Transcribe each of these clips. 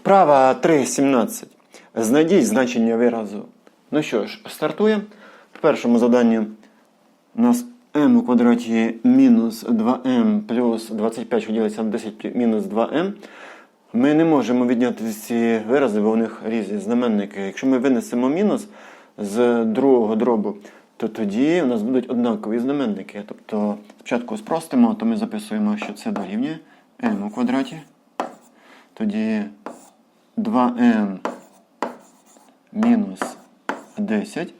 Вправа 3.17. Знайдіть значення виразу. Ну що ж, стартуємо. В першому заданні у нас m у квадраті мінус 2m плюс 25, що на 10 мінус 2m. Ми не можемо відняти ці вирази, бо у них різні знаменники. Якщо ми винесемо мінус з другого дробу, то тоді у нас будуть однакові знаменники. Тобто спочатку спростимо, то ми записуємо, що це дорівнює m у квадраті. Тоді 2m мінус 10.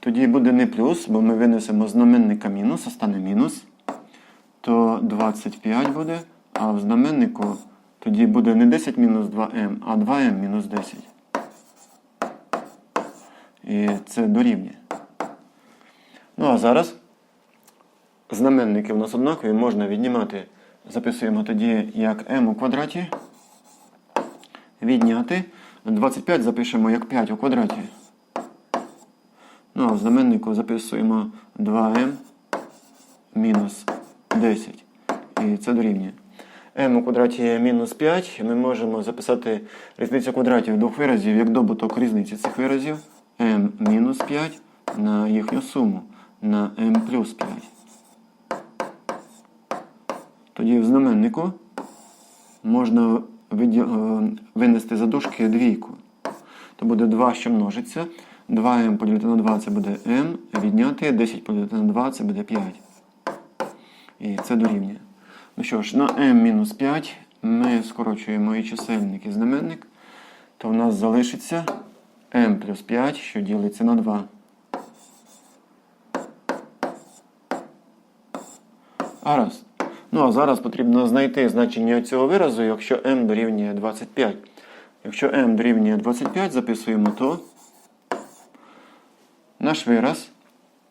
Тоді буде не плюс, бо ми винесемо знаменника мінус, а стане мінус. То 25 буде, а в знаменнику тоді буде не 10 мінус 2m, а 2m мінус 10. І це дорівнює. Ну а зараз знаменники у нас однакові, можна віднімати. Записуємо тоді як m у квадраті. Відняти. 25 запишемо як 5 у квадраті. Ну, а в знаменнику записуємо 2m мінус 10. І це дорівнює. m у квадраті мінус 5. Ми можемо записати різницю квадратів двох виразів як добуток різниці цих виразів m мінус 5 на їхню суму на m плюс 5. Тоді в знаменнику можна винести за дужки двійку. То буде 2, що множиться. 2m поділити на 2 це буде m, відняти 10 поділити на 2 це буде 5. І це дорівнює. Ну що ж, на m мінус 5 ми скорочуємо і чисельник, і знаменник, то в нас залишиться m плюс 5, що ділиться на 2. Гаразд. Ну а зараз потрібно знайти значення цього виразу, якщо m дорівнює 25. Якщо m дорівнює 25, записуємо то наш вираз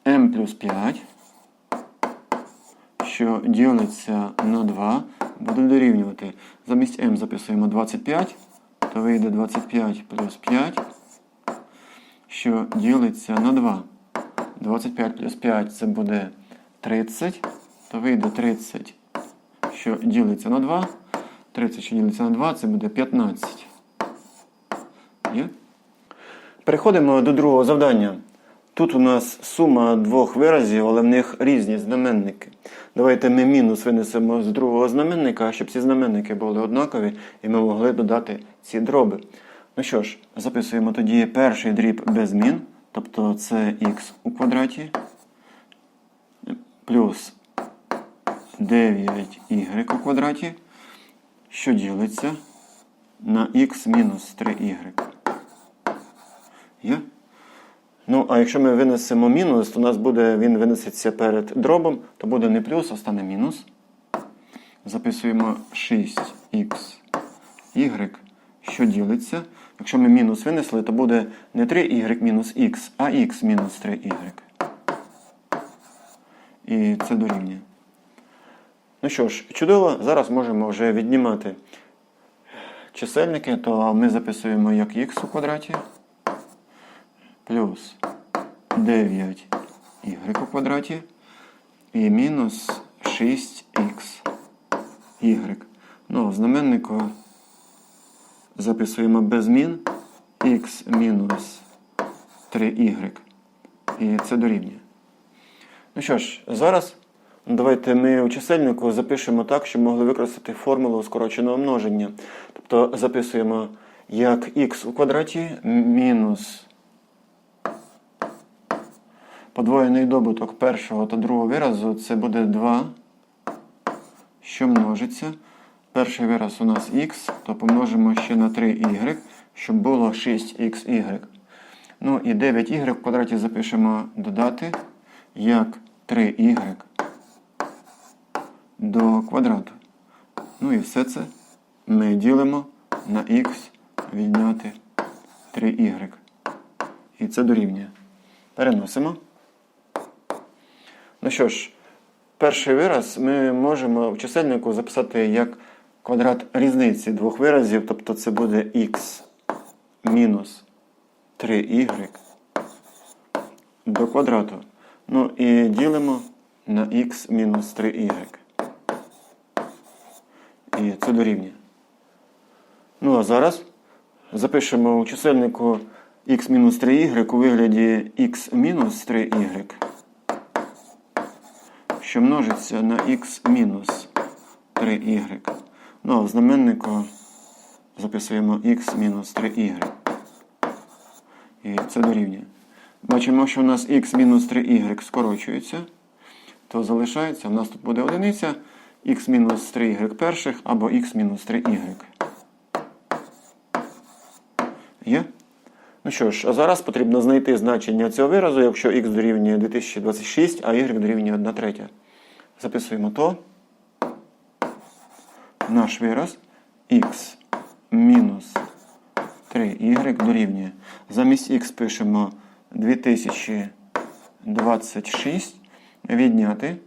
m плюс 5, що ділиться на 2, буде дорівнювати. Замість m записуємо 25, то вийде 25 плюс 5, що ділиться на 2. 25 плюс 5 це буде 30, то вийде 30, що ділиться на 2. 30, що ділиться на 2, це буде 15. Є? Переходимо до другого завдання. Тут у нас сума двох виразів, але в них різні знаменники. Давайте ми мінус винесемо з другого знаменника, щоб ці знаменники були однакові, і ми могли додати ці дроби. Ну що ж, записуємо тоді перший дріб без змін, тобто це х у квадраті плюс 9y у квадраті, що ділиться на х мінус 3y. Є? Ну, а якщо ми винесемо мінус, то у нас буде, він винесеться перед дробом, то буде не плюс, а стане мінус. Записуємо 6х y, що ділиться. Якщо ми мінус винесли, то буде не 3y мінус х, а х мінус 3y. І це дорівнює. Ну що ж, чудово, зараз можемо вже віднімати чисельники, то ми записуємо як х у квадраті плюс 9y у квадраті і мінус 6х y. Ну, в знаменнику записуємо без змін х мінус 3y. І це дорівнює. Ну що ж, зараз давайте ми у чисельнику запишемо так, щоб могли використати формулу скороченого множення. Тобто записуємо як х у квадраті мінус подвоєний добуток першого та другого виразу це буде 2, що множиться. Перший вираз у нас х, то помножимо ще на 3y, щоб було 6xy. Ну і 9y в квадраті запишемо додати як 3y до квадрату. Ну і все це ми ділимо на х відняти 3y. І це дорівнює. Переносимо. Ну що ж, перший вираз ми можемо в чисельнику записати як квадрат різниці двох виразів, тобто це буде х мінус 3y до квадрату. Ну і ділимо на х мінус 3y. І це дорівнює. Ну а зараз запишемо у чисельнику x-3y у вигляді x-3y, що множиться на x-3y. Ну а в знаменнику записуємо x-3y. І це дорівнює. Бачимо, що у нас x-3y скорочується, то залишається, у нас тут буде одиниця x-3y перших або x-3y. Є? Ну що ж, а зараз потрібно знайти значення цього виразу, якщо x дорівнює 2026, а y дорівнює 1 третя. Записуємо то. Наш вираз x мінус 3y дорівнює. Замість x пишемо 2026. Відняти.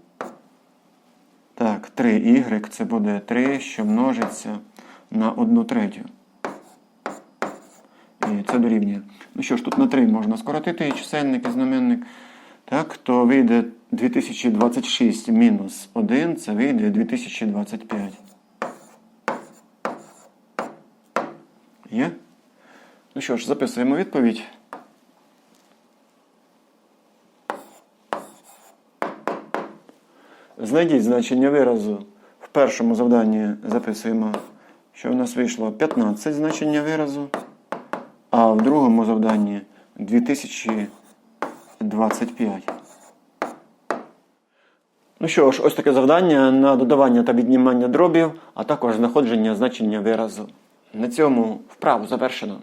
Так, 3y це буде 3, що множиться на 1 третю. І це дорівнює. Ну що ж, тут на 3 можна скоротити і чисельник і знаменник. Так, то вийде 2026 мінус 1, це вийде 2025. Є? Ну що ж, записуємо відповідь. Знайдіть значення виразу. В першому завданні записуємо, що в нас вийшло 15 значення виразу, а в другому завданні 2025. Ну що ж, ось таке завдання на додавання та віднімання дробів, а також знаходження значення виразу. На цьому вправу завершено.